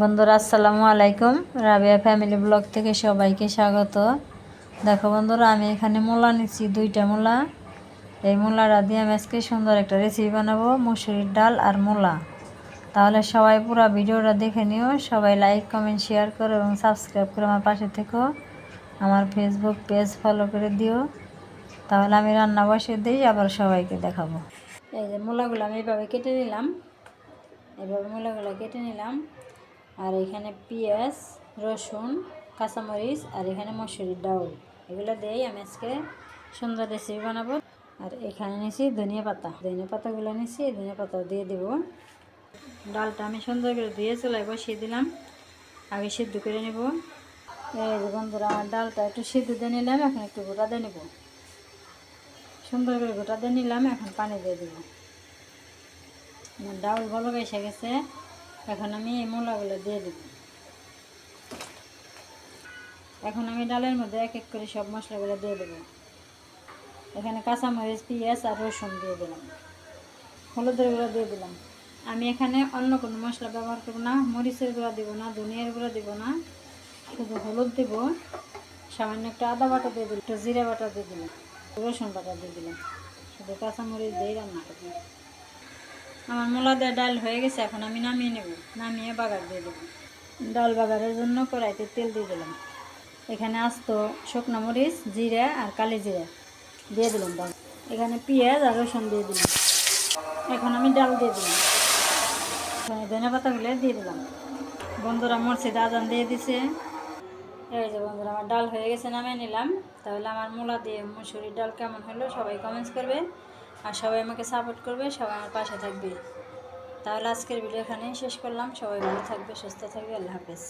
বন্ধুরা, আসসালামু আলাইকুম। রাবিয়া ফ্যামিলি ব্লগ থেকে সবাইকে স্বাগত। দেখো বন্ধুরা, আমি এখানে মূলা নিচ্ছি, দুইটা মূলা। এই মূলাটা দিয়ে আমি আজকে সুন্দর একটা রেসিপি বানাবো, মুসুরির ডাল আর মূলা। তাহলে সবাই পুরো ভিডিওটা দেখে নিও, সবাই লাইক কমেন্ট শেয়ার করো এবং সাবস্ক্রাইব করে আমার পাশে থেকো। আমার ফেসবুক পেজ ফলো করে দিও। তাহলে আমি রান্না বসে দিই, আবার সবাইকে দেখাবো। এই যে মূলাগুলো আমি এইভাবে কেটে নিলাম। এভাবে মূলাগুলো কেটে নিলাম। আর এখানে পেঁয়াজ, রসুন, কাঁচামরিচ আর এখানে মসুরির ডাউল। এগুলো দিয়েই আমি আজকে সুন্দর রেসিপি বানাবো। আর এখানে নিয়েছি ধনিয়া পাতা। ধনিয়া পাতাগুলো নিয়েছি, ধনিয়া পাতা দিয়ে দেব। ডালটা আমি সুন্দর করে ধুয়ে চলাই বসিয়ে দিলাম। আগে সিদ্ধ করে নেব। এই বন্ধুরা, আমার ডালটা একটু সিদ্ধ দিয়ে নিলাম, এখন একটু গোটা দিয়ে নেব। সুন্দর করে গোটা দিয়ে নিলাম, এখন পানি দিয়ে দেবো। আমার ডাউল ভালো এসে গেছে। এখন আমি এই মূলাগুলো দিয়ে দেব। এখন আমি ডালের মধ্যে এক এক করে সব মশলাগুলো দিয়ে দেবো। এখানে কাঁচামরিচ, পেঁয়াজ আর রসুন দিয়ে দিলাম। হলুদের গুঁড়া দিয়ে দিলাম। আমি এখানে অন্য কোনো মশলা ব্যবহার করব না। মরিচের গুঁড়া দেবো না, ধনিয়ার গুঁড়া দেবো না। শুধু হলুদ দেব। সামান্য একটু আদা বাটা দিয়ে দিলাম, একটু জিরা বাটা দিয়ে দিলাম, রসুন বাটা দিয়ে দিলাম। শুধু কাঁচামরিচ দিয়ে রান্না করব। আমার মোলা দেওয়া ডাল হয়ে গেছে, এখন আমি নামিয়ে নেব। নামিয়ে বাগার দিয়ে দেবো। ডাল বাগারের জন্য কড়াইতে তেল দিয়ে দিলাম। এখানে আসতো শুকনো মরিচ, জিরা আর কালি জিরা দিয়ে দিলাম ডাল এখানে পেঁয়াজ আর রসুন দিয়ে দিলাম। এখন আমি ডাল দিয়ে দিলাম। ধনে পাতাগুলো দিয়ে দিলাম। বন্ধুরা মরছিদ আজান দিয়ে দিছে। এই যে বন্ধুরা, আমার ডাল হয়ে গেছে, নামিয়ে নিলাম। তাহলে আমার মূলা দিয়ে মুসুরির ডাল কেমন হলো সবাই কমেন্টস করবে। আর সবাই আমাকে সাপোর্ট করবে, সবাই আমার পাশে থাকবে। তাহলে আজকের ভিডিও এখানেই শেষ করলাম। সবাই ভালো থাকবে, সুস্থ থাকবে, আল্লাহ হাফেজ।